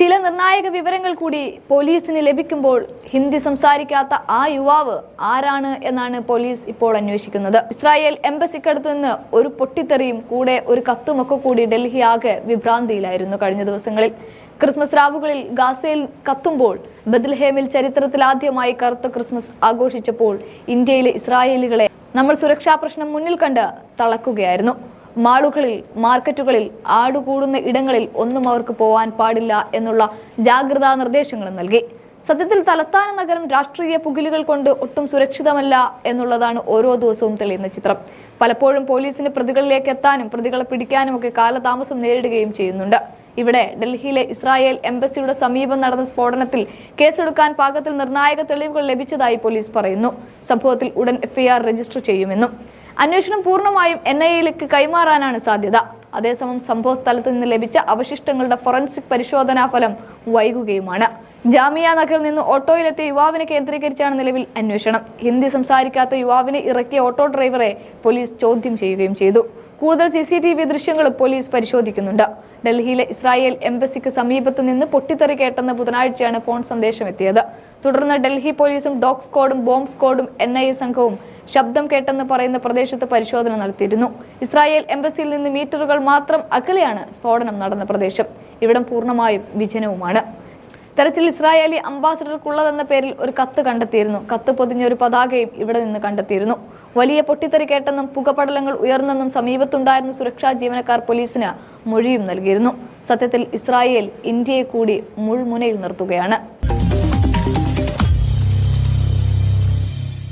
ചില നിർണായക വിവരങ്ങൾ കൂടി പോലീസിന് ലഭിക്കുമ്പോൾ ഹിന്ദി സംസാരിക്കാത്ത ആ യുവാവ് ആരാണ് എന്നാണ് പോലീസ് ഇപ്പോൾ അന്വേഷിക്കുന്നത്. ഇസ്രായേൽ എംബസിക്കടുത്ത് നിന്ന് ഒരു പൊട്ടിത്തെറിയും കൂടെ ഒരു കത്തുമൊക്കെ കൂടി ഡൽഹി ആകെ വിഭ്രാന്തിയിലായിരുന്നു കഴിഞ്ഞ ദിവസങ്ങളിൽ. ക്രിസ്മസ് രാവുകളിൽ ഗാസയിൽ കത്തുമ്പോൾ ബദൽഹേമിൽ ചരിത്രത്തിലാദ്യമായി കറുത്ത ക്രിസ്മസ് ആഘോഷിച്ചപ്പോൾ ഇന്ത്യയിലെ ഇസ്രായേലികളെ നമ്മൾ സുരക്ഷാ പ്രശ്നം മുന്നിൽ കണ്ട് തളക്കുകയായിരുന്നു. മാളുകളിൽ മാർക്കറ്റുകളിൽ ആടുകൂടുന്ന ഇടങ്ങളിൽ ഒന്നും അവർക്ക് പോവാൻ പാടില്ല എന്നുള്ള ജാഗ്രതാ നിർദ്ദേശങ്ങളും നൽകി. സത്യത്തിൽ തലസ്ഥാന നഗരം രാഷ്ട്രീയ പുകിലുകൾ കൊണ്ട് ഒട്ടും സുരക്ഷിതമല്ല എന്നുള്ളതാണ് ഓരോ ദിവസവും തെളിയുന്ന ചിത്രം. പലപ്പോഴും പോലീസിന് പ്രതികളിലേക്ക് എത്താനും പ്രതികളെ പിടിക്കാനും ഒക്കെ കാലതാമസം നേരിടുകയും ചെയ്യുന്നുണ്ട്. ഇവിടെ ഡൽഹിയിലെ ഇസ്രായേൽ എംബസിയുടെ സമീപം നടന്ന സ്ഫോടനത്തിൽ കേസെടുക്കാൻ പാകത്തിൽ നിർണായക തെളിവുകൾ ലഭിച്ചതായി പോലീസ് പറയുന്നു. സംഭവത്തിൽ ഉടൻ എഫ്ഐആർ രജിസ്റ്റർ ചെയ്യുമെന്നും. അന്വേഷണം പൂർണമായും എൻ ഐ എയിലേക്ക് കൈമാറാനാണ് സാധ്യത. അതേസമയം സംഭവ സ്ഥലത്ത് നിന്ന് ലഭിച്ച അവശിഷ്ടങ്ങളുടെ ഫോറൻസിക് പരിശോധനാ ഫലം വൈകുകയുമാണ്. ജാമിയ നഗറിൽ നിന്ന് ഓട്ടോയിലെത്തിയ യുവാവിനെ കേന്ദ്രീകരിച്ചാണ് നിലവിൽ അന്വേഷണം. ഹിന്ദി സംസാരിക്കാത്ത യുവാവിനെ ഇറക്കിയ ഓട്ടോ ഡ്രൈവറെ പോലീസ് ചോദ്യം ചെയ്യുകയും ചെയ്തു. കൂടുതൽ സി സി ടി വി ദൃശ്യങ്ങളും പോലീസ് പരിശോധിക്കുന്നുണ്ട്. ഡൽഹിയിലെ ഇസ്രായേൽ എംബസിക്ക് സമീപത്ത് നിന്ന് പൊട്ടിത്തെറി കേട്ടെന്ന് ബുധനാഴ്ചയാണ് ഫോൺ സന്ദേശം എത്തിയത് തുടർന്ന് ഡൽഹി പോലീസും ഡോഗ് സ്ക്വാഡും ബോംബ് സ്ക്വാഡും എൻ സംഘവും ശബ്ദം കേട്ടെന്ന് പറയുന്ന പ്രദേശത്ത് പരിശോധന നടത്തിയിരുന്നു. ഇസ്രായേൽ എംബസിയിൽ നിന്ന് മീറ്ററുകൾ മാത്രം അകലെയാണ് സ്ഫോടനം നടന്ന പ്രദേശം. ഇവിടം പൂർണമായും വിജനവുമാണ്. തെരച്ചിൽ ഇസ്രായേലി അംബാസിഡർക്കുള്ളതെന്ന പേരിൽ ഒരു കത്ത് കണ്ടെത്തിയിരുന്നു. കത്ത് പൊതിഞ്ഞ ഒരു പതാകയും ഇവിടെ നിന്ന് കണ്ടെത്തിയിരുന്നു. വലിയ പൊട്ടിത്തെറി കേട്ടെന്നും പുകപടലങ്ങൾ ഉയർന്നെന്നും സമീപത്തുണ്ടായിരുന്ന സുരക്ഷാ ജീവനക്കാർ പോലീസിന് മൊഴിയും നൽകിയിരുന്നു. സത്യത്തിൽ ഇസ്രായേൽ ഇന്ത്യയെ കൂടി മുൾമുനയിൽ നിർത്തുകയാണ്.